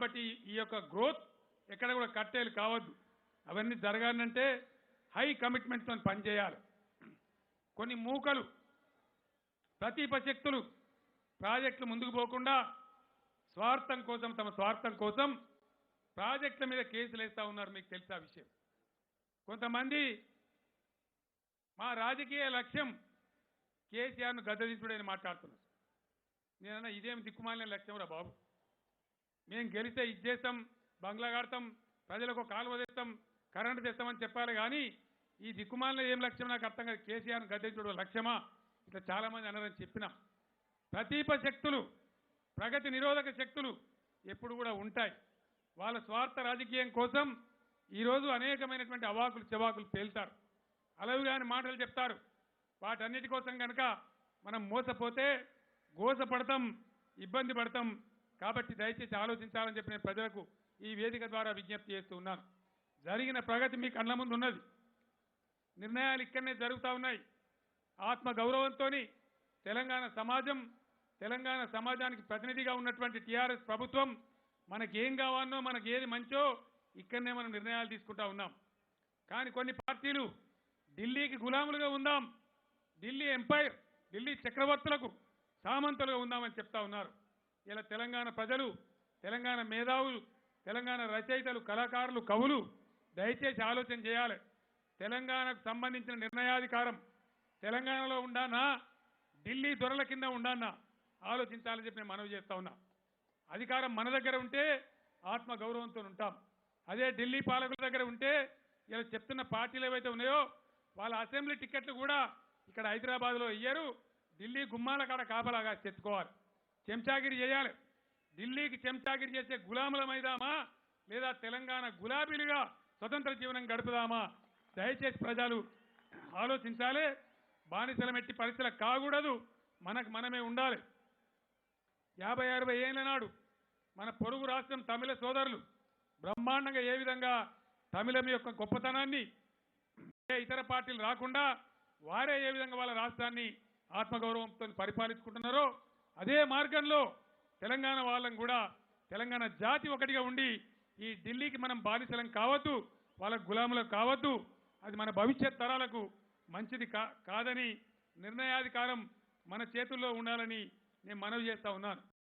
కాబట్టి ఈ యొక్క గ్రోత్ ఎక్కడ కూడా కట్టేలు కావద్దు. అవన్నీ జరగాలంటే హై కమిట్మెంట్తో పనిచేయాలి కొన్ని మూకలు ప్రతిపశక్తులు ప్రాజెక్టులు ముందుకు పోకుండా స్వార్థం కోసం తమ స్వార్థం కోసం ప్రాజెక్టుల మీద కేసులు వేస్తూ ఉన్నారు మీకు తెలుసా విషయం? కొంతమంది మా రాజకీయ లక్ష్యం కేసీఆర్ను గద్దదించుడని మాట్లాడుతున్నారు. నేనన్నా ఇదేం దిక్కుమాలిన లక్ష్యం రా బాబు? మేము గెలిస్తే ఇది చేస్తాం బంగ్లా కడతాం ప్రజలకు కాలువ తెస్తాం కరెంటు తెస్తామని చెప్పాలి కానీ ఈ దిక్కుమాలిన ఏం లక్ష్యం? నాకు అర్థం కాదు. కేసీఆర్ను గద్దెంచడం లక్ష్యమా? ఇట్లా చాలామంది అన్నారని చెప్పిన. ప్రతీప శక్తులు ప్రగతి నిరోధక శక్తులు ఎప్పుడు కూడా ఉంటాయి. వాళ్ళ స్వార్థ రాజకీయం కోసం ఈరోజు అనేకమైనటువంటి అవాకులు చెవాకులు పేల్తారు అలవిగాని మాటలు చెప్తారు. వాటన్నిటి కోసం కనుక మనం మోసపోతే గోసపడతాం ఇబ్బంది పడతాం కాబట్టి దయచేసి ఆలోచించాలని చెప్పి నేను ప్రజలకు ఈ వేదిక ద్వారా విజ్ఞప్తి చేస్తూ ఉన్నాను. జరిగిన ప్రగతి మీ కళ్ళ ముందు ఉన్నది. నిర్ణయాలు ఇక్కడనే జరుగుతూ ఉన్నాయి. ఆత్మ గౌరవంతో తెలంగాణ సమాజం తెలంగాణ సమాజానికి ప్రతినిధిగా ఉన్నటువంటి టీఆర్ఎస్ ప్రభుత్వం మనకి ఏం కావాలనో మనకి ఏది మంచో ఇక్కడనే మనం నిర్ణయాలు తీసుకుంటా ఉన్నాం. కానీ కొన్ని పార్టీలు ఢిల్లీకి గులాములుగా ఉందాం. ఢిల్లీ ఎంపైర్ ఢిల్లీ చక్రవర్తులకు సామంతులుగా ఉందామని చెప్తా ఉన్నారు. ఇలా తెలంగాణ ప్రజలు తెలంగాణ మేధావులు తెలంగాణ రచయితలు కళాకారులు కవులు దయచేసి ఆలోచన చేయాలి. తెలంగాణకు సంబంధించిన నిర్ణయాధికారం తెలంగాణలో ఉండానా ఢిల్లీ దొరల కింద ఉండానా ఆలోచించాలని చెప్పి నేను మనవి చేస్తా ఉన్నా. అధికారం మన దగ్గర ఉంటే ఆత్మ గౌరవంతో ఉంటాం. అదే ఢిల్లీ పాలకుల దగ్గర ఉంటే ఇలా చెప్తున్న పార్టీలు ఏవైతే ఉన్నాయో వాళ్ళ అసెంబ్లీ టికెట్లు కూడా ఇక్కడ హైదరాబాద్లో ఇయ్యరు. ఢిల్లీ గుమ్మాల కాడ కాపలాగా తెచ్చుకోవాలి చెంచాగిరి చేయాలి. ఢిల్లీకి చెంచాగిరి చేసే గులాములమైదామా లేదా తెలంగాణ గులాబీలుగా స్వతంత్ర జీవనం గడుపుదామా? దయచేసి ప్రజలు ఆలోచించాలి. బానిసల మెట్టి పరిస్థితులు కాకూడదు. మనకు మనమే ఉండాలి. యాభై అరవై ఏళ్ళ నాడు మన పొరుగు రాష్ట్రం తమిళ సోదరులు బ్రహ్మాండంగా ఏ విధంగా తమిళం యొక్క గొప్పతనాన్ని ఏ ఇతర పార్టీలు రాకుండా వారే ఏ విధంగా వాళ్ళ రాష్ట్రాన్ని ఆత్మగౌరవంతో పరిపాలించుకుంటున్నారో అదే మార్గంలో తెలంగాణ వాళ్ళం కూడా తెలంగాణ జాతి ఒకటిగా ఉండి ఈ ఢిల్లీకి మనం బానిసలం కావద్దు వాళ్ళ గులాములం కావద్దు. అది మన భవిష్యత్ తరాలకు మంచిది కా కాదని నిర్ణయాధికారం మన చేతుల్లో ఉండాలని నేను మనవి చేస్తా ఉన్నాను.